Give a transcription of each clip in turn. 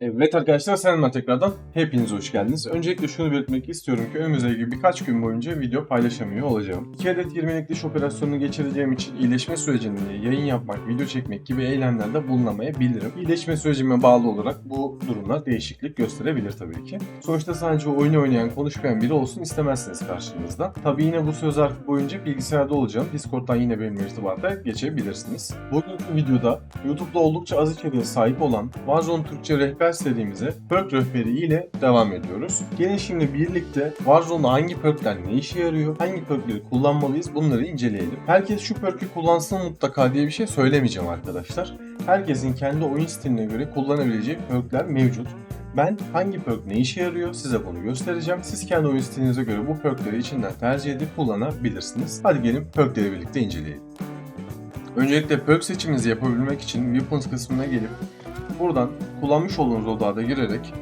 Evet arkadaşlar selamlar tekrardan. Hepiniz hoş geldiniz. Öncelikle şunu belirtmek istiyorum ki önümüzdeki birkaç gün boyunca video paylaşamıyor olacağım. 2 adet 20'lik diş operasyonunu geçireceğim için iyileşme sürecinde yayın yapmak, video çekmek gibi eylemlerde bulunamayabilirim. İyileşme sürecime bağlı olarak bu durumlar değişiklik gösterebilir tabii ki. Sonuçta sadece oyunu oynayan, konuşmayan biri olsun istemezsiniz karşınızda. Tabii yine bu söz zarfı boyunca bilgisayarda olacağım. Discord'dan yine benimle irtibata geçebilirsiniz. Bugünkü videoda YouTube'da oldukça az içeriğe sahip olan Warzone Türkçe rehber serimize perk rehberi ile devam ediyoruz. Gelin şimdi birlikte Warzone'da hangi perkler ne işe yarıyor, hangi perkleri kullanmalıyız bunları inceleyelim. Herkes şu perkü kullansın mutlaka diye bir şey söylemeyeceğim arkadaşlar. Herkesin kendi oyun stiline göre kullanabileceği perkler mevcut. Ben hangi perk ne işe yarıyor size bunu göstereceğim. Siz kendi oyun stilinize göre bu perkleri içinden tercih edip kullanabilirsiniz. Hadi gelin perkleri birlikte inceleyelim. Öncelikle perk seçiminizi yapabilmek için Weapons kısmına gelip buradan kullanmış olduğunuz odada girerek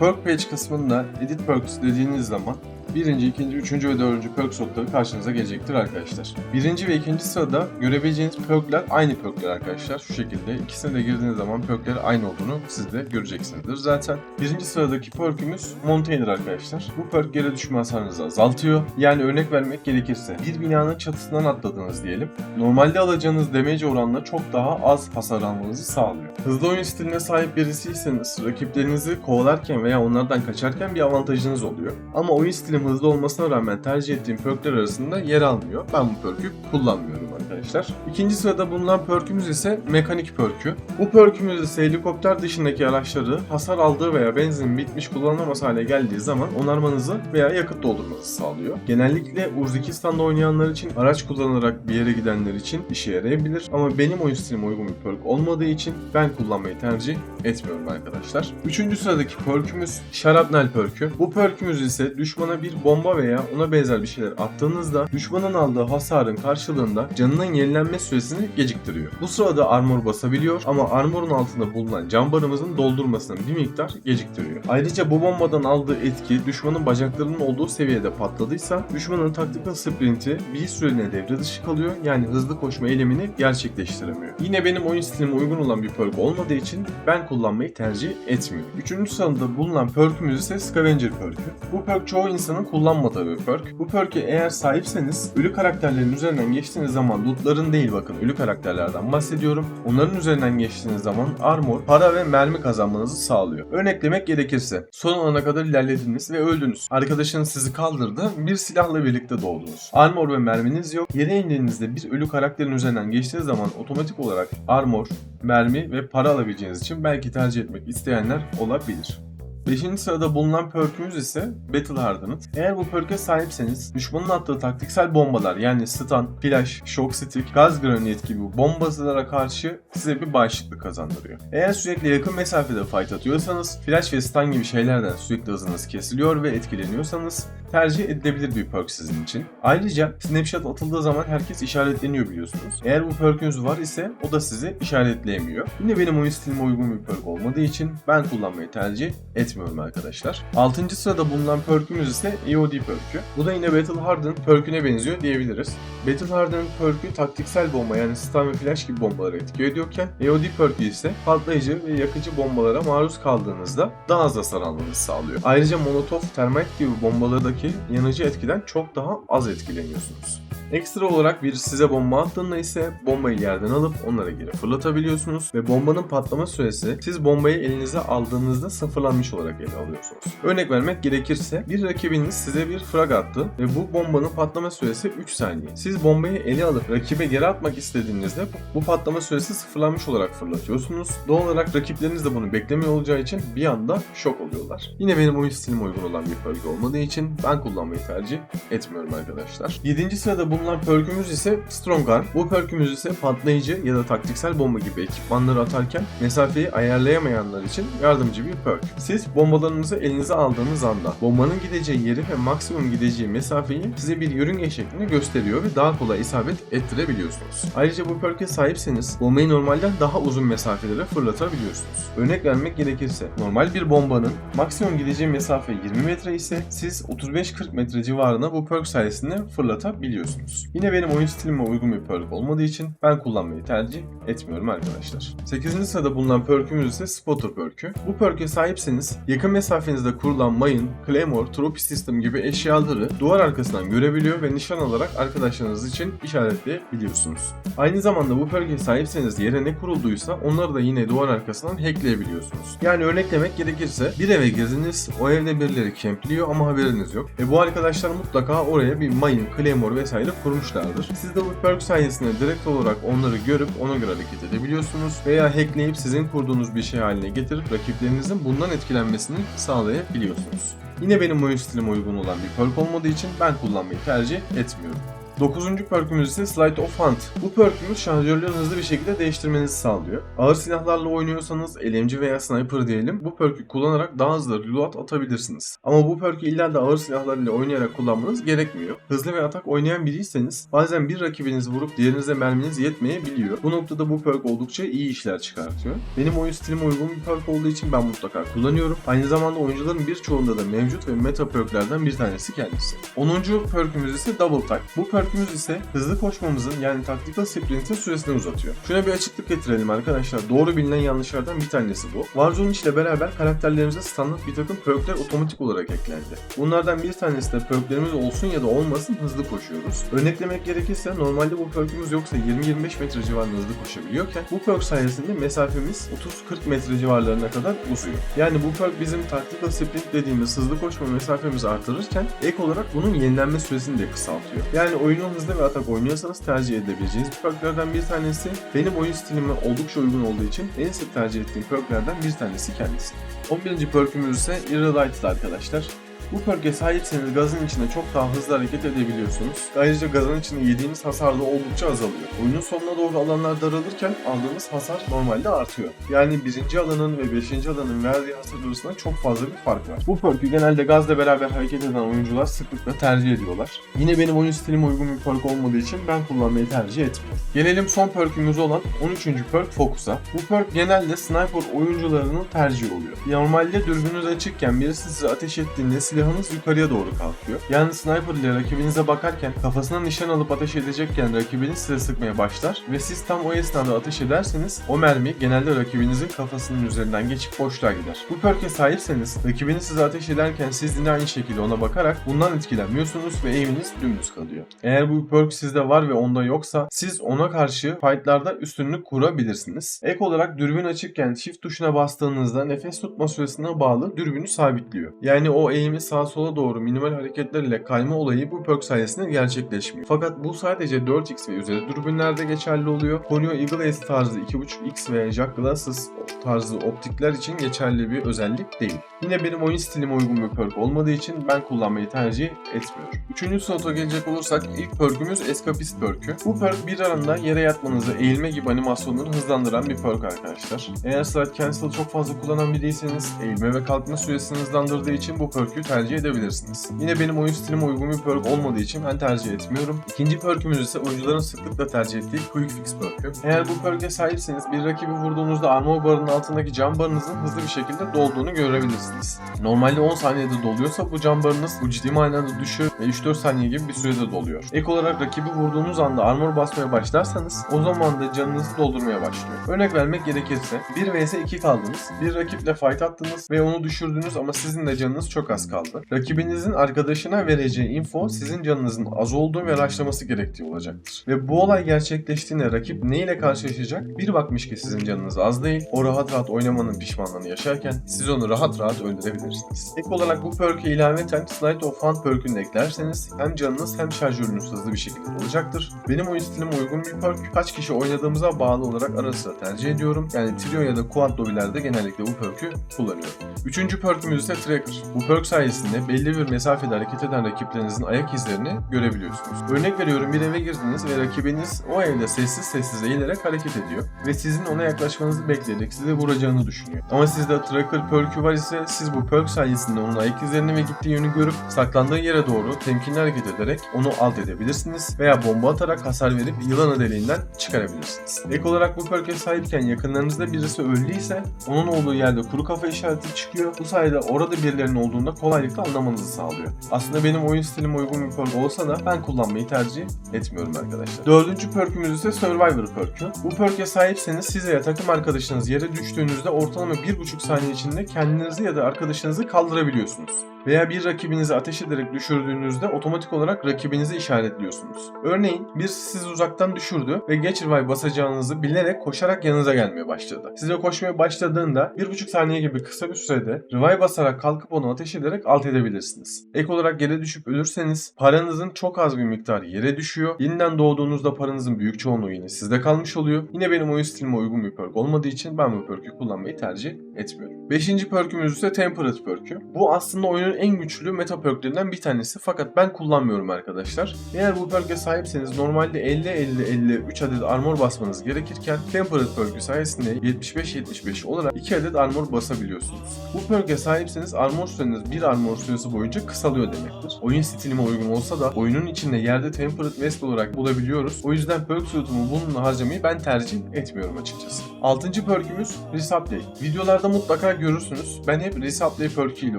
Perk Page kısmında Edit Perks dediğiniz zaman birinci, ikinci, üçüncü ve dördüncü perk slotları karşınıza gelecektir arkadaşlar. Birinci ve ikinci sırada görebileceğiniz perkler aynı perkler arkadaşlar. Şu şekilde ikisine de girdiğiniz zaman perkler aynı olduğunu siz de göreceksinizdir zaten. Birinci sıradaki perkümüz Mountainer arkadaşlar. Bu perk yere düşme hasarınızı azaltıyor. Yani örnek vermek gerekirse bir binanın çatısından atladınız diyelim. Normalde alacağınız damage oranla çok daha az hasar almanızı sağlıyor. Hızlı oyun stiline sahip birisiyseniz rakiplerinizi kovalarken veya onlardan kaçarken bir avantajınız oluyor. Ama oyun stilim hızlı olmasına rağmen tercih ettiğim perkler arasında yer almıyor. Ben bu perkü kullanmıyorum arkadaşlar. İkinci sırada bulunan perkümüz ise mekanik perkü. Bu perkümüz ise helikopter dışındaki araçları hasar aldığı veya benzin bitmiş kullanılamaz hale geldiği zaman onarmanızı veya yakıt doldurmanızı sağlıyor. Genellikle Urzikistan'da oynayanlar için araç kullanarak bir yere gidenler için işe yarayabilir ama benim oyun stilime uygun bir perk olmadığı için ben kullanmayı tercih etmiyorum arkadaşlar. Üçüncü sıradaki perkümüz Şarapnel perkü. Bu perkümüz ise düşmana bir bomba veya ona benzer bir şeyler attığınızda düşmanın aldığı hasarın karşılığında canının yenilenme süresini geciktiriyor. Bu sırada armor basabiliyor ama armorun altında bulunan can barımızın doldurmasını bir miktar geciktiriyor. Ayrıca bu bombadan aldığı etki düşmanın bacaklarının olduğu seviyede patladıysa düşmanın taktikal sprinti bir süreliğine devre dışı kalıyor yani hızlı koşma eylemini gerçekleştiremiyor. Yine benim oyun stilime uygun olan bir perk olmadığı için ben kullanmayı tercih etmiyorum. Üçüncü sırada bulunan perkümüz ise Scavenger perkü. Bu perk çoğu insanın kullanmadığı bir perk. Bu perk'e eğer sahipseniz ölü karakterlerin üzerinden geçtiğiniz zaman lootların değil bakın ölü karakterlerden bahsediyorum. Onların üzerinden geçtiğiniz zaman armor, para ve mermi kazanmanızı sağlıyor. Örneklemek gerekirse son ana kadar ilerlediniz ve öldünüz. Arkadaşınız sizi kaldırdı, bir silahla birlikte doğdunuz. Armor ve merminiz yok. Yere indiğinizde bir ölü karakterin üzerinden geçtiğiniz zaman otomatik olarak armor, mermi ve para alabileceğiniz için belki tercih etmek isteyenler olabilir. 5. sırada bulunan perkümüz ise Battle Hardened. Eğer bu perke sahipseniz düşmanın attığı taktiksel bombalar yani stun, flash, shock stick, gaz granit gibi bombalara karşı size bir bağışıklık kazandırıyor. Eğer sürekli yakın mesafede fight atıyorsanız flash ve stun gibi şeylerden sürekli hızınız kesiliyor ve etkileniyorsanız tercih edilebilir bir perk sizin için. Ayrıca snapshot atıldığı zaman herkes işaretleniyor biliyorsunuz. Eğer bu perkünüz var ise o da sizi işaretleyemiyor. Yine benim oyun stilime uygun bir perk olmadığı için ben kullanmayı tercih etmiyorum arkadaşlar. 6. sırada bulunan perkümüz ise EOD perkü. Bu da yine Battle Hardened perküne benziyor diyebiliriz. Battle Hardened perkü taktiksel bomba yani stun ve flash gibi bombaları etki ediyorken EOD perkü ise patlayıcı ve yakıcı bombalara maruz kaldığınızda daha az hasar almanızı sağlıyor. Ayrıca molotov, termite gibi bombalardaki yanıcı etkiden çok daha az etkileniyorsunuz. Ekstra olarak bir size bomba attığında ise bombayı yerden alıp onlara geri fırlatabiliyorsunuz ve bombanın patlama süresi siz bombayı elinize aldığınızda sıfırlanmış olarak ele alıyorsunuz. Örnek vermek gerekirse bir rakibiniz size bir frag attı ve bu bombanın patlama süresi 3 saniye. Siz bombayı ele alıp rakibe geri atmak istediğinizde bu patlama süresi sıfırlanmış olarak fırlatıyorsunuz. Doğal olarak rakipleriniz de bunu beklemiyor olacağı için bir anda şok oluyorlar. Yine benim oyun stilime uygun olan bir bölge olmadığı için ben kullanmayı tercih etmiyorum arkadaşlar. 7. sırada bulunan perkümüz ise Strong Arm. Bu perkümüz ise patlayıcı ya da taktiksel bomba gibi ekipmanları atarken mesafeyi ayarlayamayanlar için yardımcı bir perk. Siz bombalarınızı elinize aldığınız anda bombanın gideceği yeri ve maksimum gideceği mesafeyi size bir yörünge şeklinde gösteriyor ve daha kolay isabet ettirebiliyorsunuz. Ayrıca bu perk'e sahipseniz bombayı normalden daha uzun mesafelere fırlatabiliyorsunuz. Örnek vermek gerekirse normal bir bombanın maksimum gideceği mesafe 20 metre ise siz 35-40 metre civarına bu perk sayesinde fırlatabiliyorsunuz. Edebiliyorsunuz. Yine benim oyun stilime uygun bir perk olmadığı için ben kullanmayı tercih etmiyorum arkadaşlar. 8. sırada bulunan perkümüz ise Spotter perkü. Bu perke sahipseniz yakın mesafenizde kurulan mayın, claymore, trophy system gibi eşyaları duvar arkasından görebiliyor ve nişan alarak arkadaşlarınız için işaretleyebiliyorsunuz. Aynı zamanda bu perke sahipseniz yere ne kurulduysa onları da yine duvar arkasından hackleyebiliyorsunuz. Yani örneklemek gerekirse bir eve girdiniz, o evde birileri kempliyor ama haberiniz yok. E bu arkadaşlar mutlaka oraya bir mayın, claymore vesaire kurmuşlardır. Siz de perk sayesinde direkt olarak onları görüp ona göre hareket edebiliyorsunuz veya hackleyip sizin kurduğunuz bir şey haline getirip rakiplerinizin bundan etkilenmesini sağlayabiliyorsunuz. Yine benim oyun stilime uygun olan bir perk olmadığı için ben kullanmayı tercih etmiyorum. 9. perkümüz ise Slide of Hand. Bu perkümüz şarjörleri hızlı bir şekilde değiştirmenizi sağlıyor. Ağır silahlarla oynuyorsanız, LMG veya sniper diyelim, bu perkü kullanarak daha hızlı reload atabilirsiniz. Ama bu perkü illa da ağır silahlarla oynayarak kullanmanız gerekmiyor. Hızlı ve atak oynayan biriyseniz bazen bir rakibinizi vurup diğerinize merminiz yetmeyebiliyor. Bu noktada bu perk oldukça iyi işler çıkartıyor. Benim oyun stilime uygun bir perk olduğu için ben mutlaka kullanıyorum. Aynı zamanda oyuncuların birçoğunda da mevcut ve meta perklerden bir tanesi kendisi. 10. perkümüz ise Double Tag. Bu perk perkümüz ise hızlı koşmamızın yani Tactical Sprint'in süresini uzatıyor. Şuna bir açıklık getirelim arkadaşlar. Doğru bilinen yanlışlardan bir tanesi bu. Warzone ile beraber karakterlerimize standart bir takım perkler otomatik olarak eklendi. Bunlardan bir tanesi de perklerimiz olsun ya da olmasın hızlı koşuyoruz. Örneklemek gerekirse normalde bu perkümüz yoksa 20-25 metre civarında hızlı koşabiliyorken bu perk sayesinde mesafemiz 30-40 metre civarlarına kadar uzuyor. Yani bu perk bizim Tactical Sprint dediğimiz hızlı koşma mesafemizi artırırken ek olarak bunun yenilenme süresini de kısaltıyor. Yani oyunu hızlı ve atak oynuyorsanız tercih edebileceğiniz perklerden bir tanesi. Benim oyun stilime oldukça uygun olduğu için en sık tercih ettiğim perklerden bir tanesi kendisi. 11. perkümüz ise Irrelighted arkadaşlar. Bu perke sahipseniz gazın içinde çok daha hızlı hareket edebiliyorsunuz. Ayrıca gazın içinde yediğiniz hasar da oldukça azalıyor. Oyunun sonuna doğru alanlar daralırken aldığınız hasar normalde artıyor. Yani birinci alanın ve beşinci alanın verdiği hasar arasında çok fazla bir fark var. Bu perkü genelde gazla beraber hareket eden oyuncular sıklıkla tercih ediyorlar. Yine benim oyun stilime uygun bir perk olmadığı için ben kullanmayı tercih etmiyorum. Gelelim son perkümüz olan 13. perk Focus'a. Bu perk genelde sniper oyuncularının tercihi oluyor. Normalde dürbününüz açıkken birisi size ateş ettiğinde silahınız yukarıya doğru kalkıyor. Yani sniper ile rakibinize bakarken kafasına nişan alıp ateş edecekken rakibiniz size sıkmaya başlar ve siz tam o esnada ateş ederseniz o mermi genelde rakibinizin kafasının üzerinden geçip boşluğa gider. Bu perke sahipseniz rakibiniz size ateş ederken siz yine aynı şekilde ona bakarak bundan etkilenmiyorsunuz ve aim'iniz dümdüz kalıyor. Eğer bu perk sizde var ve onda yoksa siz ona karşı fightlarda üstünlük kurabilirsiniz. Ek olarak dürbün açıkken shift tuşuna bastığınızda nefes tutma süresine bağlı dürbünü sabitliyor. Yani o aim'i sağa sola doğru minimal hareketlerle kayma olayı bu perk sayesinde gerçekleşmiyor. Fakat bu sadece 4x ve üzeri dürbünlerde geçerli oluyor. Konyo Eagle S tarzı 2.5x ve Jack Glasses tarzı optikler için geçerli bir özellik değil. Yine benim oyun stilime uygun bir perk olmadığı için ben kullanmayı tercih etmiyorum. Üçüncü slota gelecek olursak ilk perkümüz Escapist perkü. Bu perk bir anda yere yatmanızı, eğilme gibi animasyonları hızlandıran bir perk arkadaşlar. Eğer slide cancel çok fazla kullanan biriyseniz eğilme ve kalkma süresini hızlandırdığı için bu perkü tercih edebilirsiniz. Yine benim oyun stilime uygun bir perk olmadığı için ben tercih etmiyorum. İkinci perkümüz ise oyuncuların sıklıkla tercih ettiği Quick Fix perkü. Eğer bu perke sahipseniz bir rakibi vurduğunuzda armor barının altındaki cam barınızın hızlı bir şekilde dolduğunu görebilirsiniz. Normalde 10 saniyede doluyorsa bu cam barınız bu ciddi manada düşüyor ve 3-4 saniye gibi bir sürede doluyor. Ek olarak rakibi vurduğunuz anda armor basmaya başlarsanız o zaman da canınızı doldurmaya başlıyor. Örnek vermek gerekirse 1 vs 2 kaldınız, bir rakiple fight attınız ve onu düşürdünüz ama sizin de canınız çok az kaldı. Rakibinizin arkadaşına vereceği info sizin canınızın az olduğu ve raşlaması gerektiği olacaktır. Ve bu olay gerçekleştiğinde rakip ne ile karşılaşacak? Bir bakmış ki sizin canınız az değil, o rahat rahat oynamanın pişmanlığını yaşarken siz onu rahat rahat öldürebilirsiniz. Ek olarak bu perk'e ilaveten Slide of Hand perk'ünü eklerseniz hem canınız hem şarjörünüz hızlı bir şekilde olacaktır. Benim oyun stilime uygun bir perk. Kaç kişi oynadığımıza bağlı olarak ara tercih ediyorum. Yani trio ya da quad lobilerde genellikle bu perk'ü kullanıyorum. Üçüncü perk'ümüz ise Tracker. Bu perk sayesinde belli bir mesafede hareket eden rakiplerinizin ayak izlerini görebiliyorsunuz. Örnek veriyorum bir eve girdiniz ve rakibiniz o evde sessiz sessiz eğilerek hareket ediyor ve sizin ona yaklaşmanızı bekleyerek size vuracağını düşünüyor. Ama sizde Tracker perk'ü var ise siz bu perk sayesinde onun ayak izlerini ve gittiği yönü görüp saklandığı yere doğru temkinli hareket ederek onu alt edebilirsiniz veya bomba atarak hasar verip yılanı deliğinden çıkarabilirsiniz. Ek olarak bu perk'e sahipken yakınlarınızda birisi öldüyse onun olduğu yerde kuru kafa işareti çıkıyor. Bu sayede orada birilerinin olduğunda kolaylıkla kolaylıkla anlamanızı sağlıyor. Aslında benim oyun stilime uygun bir perk olsa da ben kullanmayı tercih etmiyorum arkadaşlar. Dördüncü perkümüz ise Survivor perkü. Bu perke sahipseniz siz veya takım arkadaşınız yere düştüğünüzde ortalama 1,5 saniye içinde kendinizi ya da arkadaşınızı kaldırabiliyorsunuz. Veya bir rakibinizi ateş ederek düşürdüğünüzde otomatik olarak rakibinizi işaretliyorsunuz. Örneğin bir sizi uzaktan düşürdü ve geç revive basacağınızı bilerek koşarak yanınıza gelmeye başladı. Size koşmaya başladığında 1,5 saniye gibi kısa bir sürede revive basarak kalkıp onu ateş ederek alt edebilirsiniz. Ek olarak yere düşüp ölürseniz paranızın çok az bir miktarı yere düşüyor. Yeniden doğduğunuzda paranızın büyük çoğunluğu yine sizde kalmış oluyor. Yine benim oyun stilime uygun bir perk olmadığı için ben bu perkü kullanmayı tercih etmiyorum. Beşinci perkümüz ise Temperate perkü. Bu aslında oyunun en güçlü meta perklerinden bir tanesi fakat ben kullanmıyorum arkadaşlar. Eğer bu perke sahipseniz normalde 50-50-50 3 adet armor basmanız gerekirken Temperate perkü sayesinde 75-75 olarak 2 adet armor basabiliyorsunuz. Bu perke sahipseniz armor süreniz bir armor süresi boyunca kısalıyor demektir. Oyun stilime uygun olsa da oyunun içinde yerde Temperate Vest olarak bulabiliyoruz. O yüzden perk suitumu bununla harcamayı ben tercih etmiyorum açıkçası. Altıncı perkümüz Resupply. Videolarda mutlaka görürsünüz. Ben hep Resupply perkü ile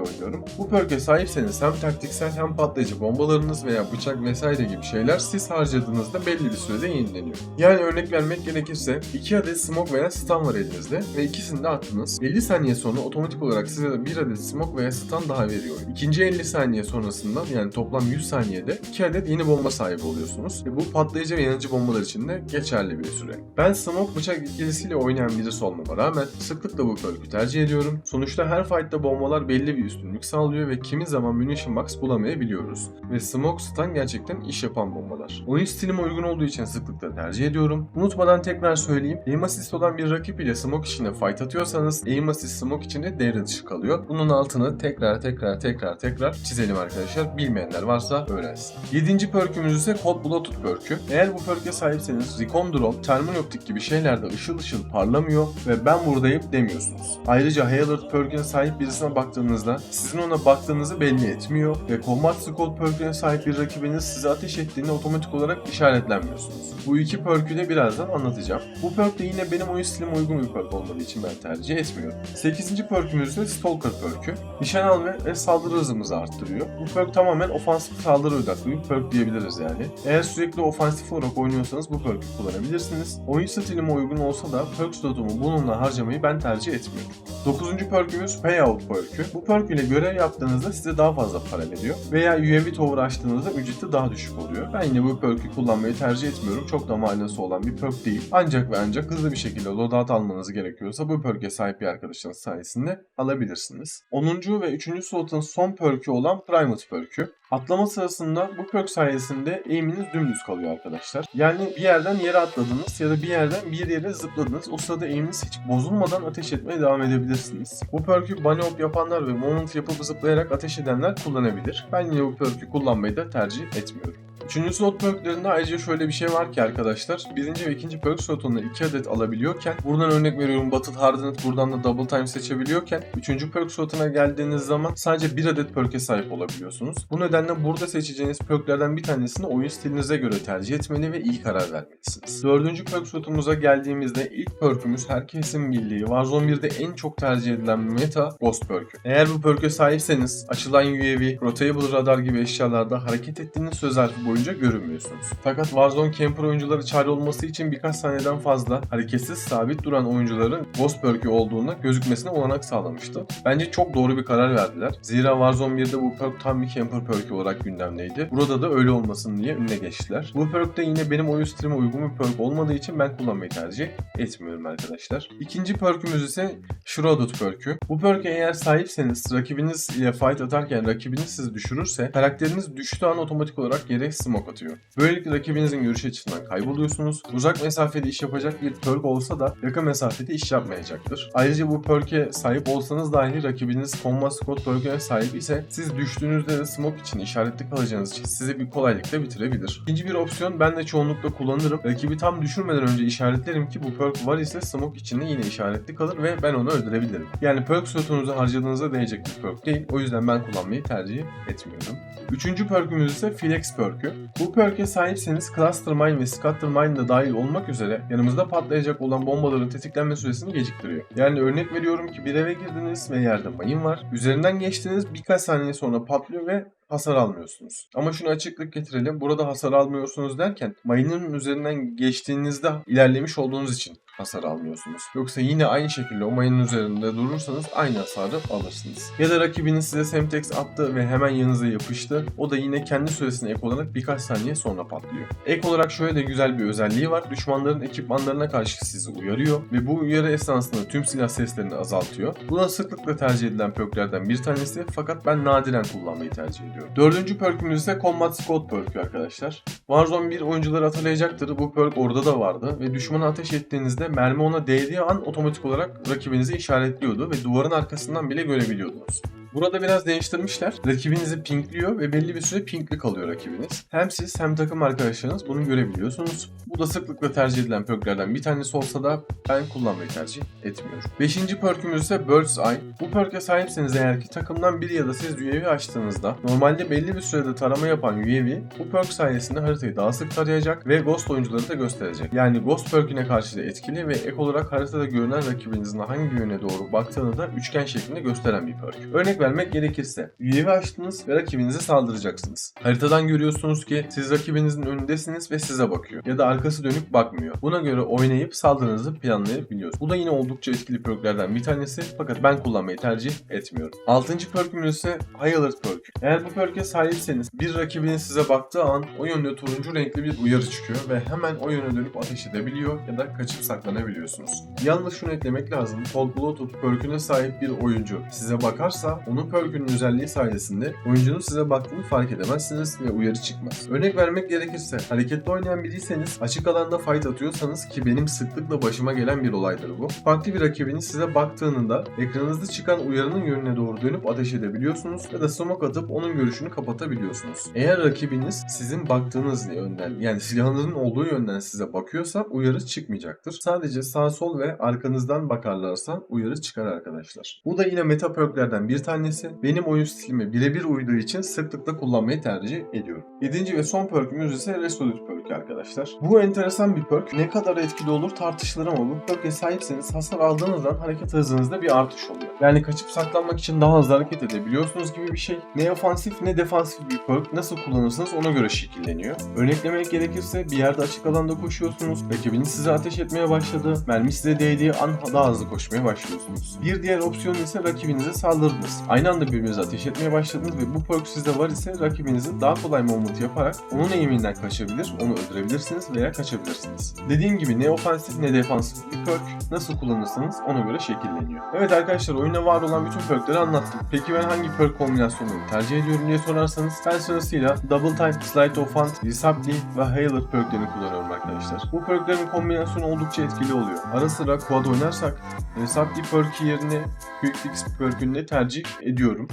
oynuyorum. Bu perke sahipseniz hem taktiksel hem patlayıcı bombalarınız veya bıçak vesaire gibi şeyler siz harcadığınızda belli bir sürede yenileniyor. Yani örnek vermek gerekirse 2 adet smoke veya stun var elinizde ve ikisini de attınız. 50 saniye sonra otomatik olarak size de 1 adet smoke veya stun daha veriyor. İkinci 50 saniye sonrasında yani toplam 100 saniyede 2 adet yeni bomba sahibi oluyorsunuz. Ve bu patlayıcı ve yanıcı bombalar için de geçerli bir süre. Ben smoke bıçak ikilisiyle oynayan birisi olmama rağmen sıklıkla bu perkü tercih ediyorum. Sonuçta her fight'ta bombalar belli bir üstünlük sağlıyor ve kimi zaman munition max bulamayabiliyoruz. Ve smoke stun gerçekten iş yapan bombalar. Oyun stilime uygun olduğu için sıklıkla tercih ediyorum. Unutmadan tekrar söyleyeyim. Aim assist olan bir rakip ile smoke içinde fight atıyorsanız aim assist smoke içinde devre dışı kalıyor. Bunun altını tekrar tekrar tekrar tekrar çizelim arkadaşlar. Bilmeyenler varsa öğrensin. Yedinci perkümüz ise Cold Blooded perkü. Eğer bu perke sahipseniz Recon Drone, Thermal Optik gibi şeylerde ışıl ışıl parlamıyor ve ben buradayım demiyorsunuz. Ayrıca Alert perküne sahip birisine baktığınızda sizin ona baktığınızı belli etmiyor ve Combat Squad perküne sahip bir rakibiniz size ateş ettiğinde otomatik olarak işaretlenmiyorsunuz. Bu iki perkü de birazdan anlatacağım. Bu perk de yine benim oyun stilime uygun bir perk olmadığı için ben tercih etmiyorum. 8. perkümüz ise Stalker perkü. Nişan alma ve saldırı hızımızı arttırıyor. Bu perk tamamen ofansif saldırı odaklı bir perk diyebiliriz yani. Eğer sürekli ofansif olarak oynuyorsanız bu perkü kullanabilirsiniz. Oyun stilime uygun olsa da perk slotumu bununla harcamayı ben tercih etmiyorum. 9. perkümüz Payout perkü. Bu perk ile görev yaptığınızda size daha fazla para veriyor. Veya UAV tower açtığınızda ücreti daha düşük oluyor. Ben yine bu perkü kullanmayı tercih etmiyorum. Çok da manası olan bir perk değil. Ancak ve ancak hızlı bir şekilde loadout almanız gerekiyorsa bu perke sahip bir arkadaşınız sayesinde alabilirsiniz. 10. ve 3. slotun son perkü olan Primate perkü. Atlama sırasında bu perk sayesinde aim'iniz dümdüz kalıyor arkadaşlar. Yani bir yerden yere atladınız ya da bir yerden bir yere zıpladınız. O sırada aim'iniz hiç bozulmadan ateş etmeye devam edebilirsiniz. Bu perkü bunny hop yapanlar ve moment yapıp zıplayarak ateş edenler kullanabilir. Ben yine bu perkü kullanmayı da tercih etmiyorum. Üçüncü slot perklerinde ayrıca şöyle bir şey var ki arkadaşlar. Birinci ve ikinci perk slotunda 2 adet alabiliyorken buradan örnek veriyorum Battle Hardened buradan da Double Time seçebiliyorken üçüncü perk slotuna geldiğiniz zaman sadece 1 adet perk'e sahip olabiliyorsunuz. Bu nedenle burada seçeceğiniz perklerden bir tanesini oyun stilinize göre tercih etmeli ve iyi karar vermelisiniz. Dördüncü perk slotumuza geldiğimizde ilk perkümüz herkesin bildiği Warzone 1'de en çok tercih edilen meta Ghost perkü. Eğer bu perk'e sahipseniz açılan UAV, Rotable Radar gibi eşyalarda hareket ettiğiniz söz zarfı boyunca görünmüyorsunuz. Fakat Warzone Camper oyuncuları çare olması için birkaç saniyeden fazla hareketsiz sabit duran oyuncuların Ghost perk'ü olduğuna gözükmesine olanak sağlamıştı. Bence çok doğru bir karar verdiler. Zira Warzone 1'de bu perk tam bir Camper perk'ü olarak gündemdeydi. Burada da öyle olmasın diye önüne geçtiler. Bu perk de yine benim oyun stilime uygun bir perk olmadığı için ben kullanmayı tercih etmiyorum arkadaşlar. İkinci perkümüz ise Shrouded perk'ü. Bu perk'e eğer sahipseniz rakibiniz ile fight atarken rakibiniz sizi düşürürse karakteriniz düştüğü an otomatik olarak yere smoke atıyor. Böylelikle rakibinizin görüş açısından kayboluyorsunuz. Uzak mesafede iş yapacak bir perk olsa da yakın mesafede iş yapmayacaktır. Ayrıca bu perk'e sahip olsanız dahi rakibiniz Combat Squad perk'e sahip ise siz düştüğünüzde de smoke için işaretli kalacağınız için sizi bir kolaylıkla bitirebilir. İkinci bir opsiyon ben de çoğunlukla kullanırım. Rakibi tam düşürmeden önce işaretlerim ki bu perk var ise smoke içinde yine işaretli kalır ve ben onu öldürebilirim. Yani perk slotunuzu harcadığınızda değecek bir perk değil. O yüzden ben kullanmayı tercih etmiyorum. Üçüncü perkümüz ise Flex perkü. Bu perk'e sahipseniz Cluster Mine ve Scatter Mine de dahil olmak üzere yanımızda patlayacak olan bombaların tetiklenme süresini geciktiriyor. Yani örnek veriyorum ki bir eve girdiniz ve yerde mayın var. Üzerinden geçtiğiniz birkaç saniye sonra patlıyor ve hasar almıyorsunuz. Ama şunu açıklık getirelim. Burada hasar almıyorsunuz derken mayının üzerinden geçtiğinizde ilerlemiş olduğunuz için hasar almıyorsunuz. Yoksa yine aynı şekilde o mayının üzerinde durursanız aynı hasarı alırsınız. Ya da rakibiniz size Semtex attı ve hemen yanınıza yapıştı. O da yine kendi süresine ek olarak birkaç saniye sonra patlıyor. Ek olarak şöyle de güzel bir özelliği var. Düşmanların ekipmanlarına karşı sizi uyarıyor ve bu uyarı esnasında tüm silah seslerini azaltıyor. Bu da sıklıkla tercih edilen perklerden bir tanesi fakat ben nadiren kullanmayı tercih ediyorum. Dördüncü perkümüz ise Combat Squad perkü arkadaşlar. Warzone 1 oyuncuları hatırlayacaktır. Bu perk orada da vardı ve düşmana ateş ettiğinizde mermi ona değdiği an otomatik olarak rakibinizi işaretliyordu ve duvarın arkasından bile görebiliyordunuz. Burada biraz değiştirmişler. Rakibinizi pinkliyor ve belli bir süre pinkli kalıyor rakibiniz. Hem siz hem takım arkadaşlarınız bunu görebiliyorsunuz. Bu da sıklıkla tercih edilen perklerden bir tanesi olsa da ben kullanmayı tercih etmiyorum. Beşinci perkümüz ise Bird's Eye. Bu perke sahipseniz eğer ki takımdan biri ya da siz UAV açtığınızda normalde belli bir sürede tarama yapan UAV bu perk sayesinde haritayı daha sık tarayacak ve Ghost oyuncuları da gösterecek. Yani Ghost perküne karşı da etkili ve ek olarak haritada görünen rakibinizin hangi yöne doğru baktığını da üçgen şeklinde gösteren bir perk. Örnek vermek gerekirse UAV açtınız ve rakibinize saldıracaksınız. Haritadan görüyorsunuz ki siz rakibinizin önündesiniz ve size bakıyor. Ya da arkası dönük bakmıyor. Buna göre oynayıp saldırınızı planlayabiliyorsunuz. Bu da yine oldukça etkili perklerden bir tanesi fakat ben kullanmayı tercih etmiyorum. Altıncı perkümüz ise High Alert perk. Eğer bu perke sahipseniz bir rakibiniz size baktığı an o yönde turuncu renkli bir uyarı çıkıyor ve hemen o yöne dönüp ateş edebiliyor ya da kaçıp saklanabiliyorsunuz. Yalnız şunu eklemek lazım. Cold Blooded perküne sahip bir oyuncu size bakarsa onun perkünün özelliği sayesinde oyuncunun size baktığını fark edemezsiniz ve uyarı çıkmaz. Örnek vermek gerekirse hareketli oynayan biriyseniz açık alanda fight atıyorsanız ki benim sıklıkla başıma gelen bir olaydır bu. Farklı bir rakibiniz size baktığında ekranınızda çıkan uyarının yönüne doğru dönüp ateş edebiliyorsunuz ya da smoke atıp onun görüşünü kapatabiliyorsunuz. Eğer rakibiniz sizin baktığınız yönden yani silahınızın olduğu yönden size bakıyorsa uyarı çıkmayacaktır. Sadece sağ sol ve arkanızdan bakarlarsa uyarı çıkar arkadaşlar. Bu da yine meta perklerden bir tanesi. Benim oyun stilime birebir uyduğu için sıklıkla kullanmayı tercih ediyorum. Yedinci ve son perkümüz ise Resolute perk arkadaşlar. Bu enteresan bir perk. Ne kadar etkili olur tartışılır ama bu perk'e sahipseniz hasar aldığınızdan hareket hızınızda bir artış oluyor. Yani kaçıp saklanmak için daha hızlı hareket edebiliyorsunuz gibi bir şey. Ne ofansif ne defansif bir perk nasıl kullanırsanız ona göre şekilleniyor. Örneklemek gerekirse bir yerde açık alanda koşuyorsunuz. Rakibiniz size ateş etmeye başladı. Mermi size değdiği an daha hızlı koşmaya başlıyorsunuz. Bir diğer opsiyon ise rakibinize saldırdınız. Aynı anda birbirinize ateş etmeye başladınız ve bu perk sizde var ise rakibinizi daha kolay moment yaparak onun eğiminden kaçabilir, onu öldürebilirsiniz veya kaçabilirsiniz. Dediğim gibi ne ofansif ne defansif bir perk nasıl kullanırsanız ona göre şekilleniyor. Evet arkadaşlar oyunda var olan bütün perkleri anlattım. Peki ben hangi perk kombinasyonunu tercih ediyorum diye sorarsanız ben sırasıyla Double Time, Slide of Hand, Disably ve Hailer perklerini kullanıyorum arkadaşlar. Bu perklerin kombinasyonu oldukça etkili oluyor. Ara sıra quad oynarsak Disably perki yerine Quick Fix perkünü tercih ediyorum.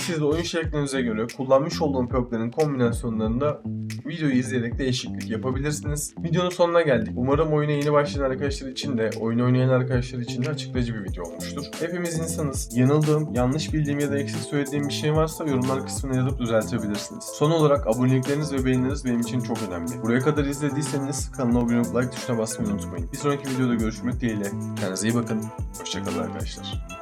Siz de oyun şeklinize göre kullanmış olduğum perklerin kombinasyonlarında videoyu izleyerek değişiklik yapabilirsiniz. Videonun sonuna geldik. Umarım oyuna yeni başlayan arkadaşlar için de, oyun oynayan arkadaşlar için de açıklayıcı bir video olmuştur. Hepimiz insanız. Yanıldığım, yanlış bildiğim ya da eksik söylediğim bir şey varsa yorumlar kısmına yazıp düzeltebilirsiniz. Son olarak abonelikleriniz ve beğenileriniz benim için çok önemli. Buraya kadar izlediyseniz kanala abone olup like tuşuna basmayı unutmayın. Bir sonraki videoda görüşmek dileğiyle. Kendinize iyi bakın. Hoşçakalın arkadaşlar.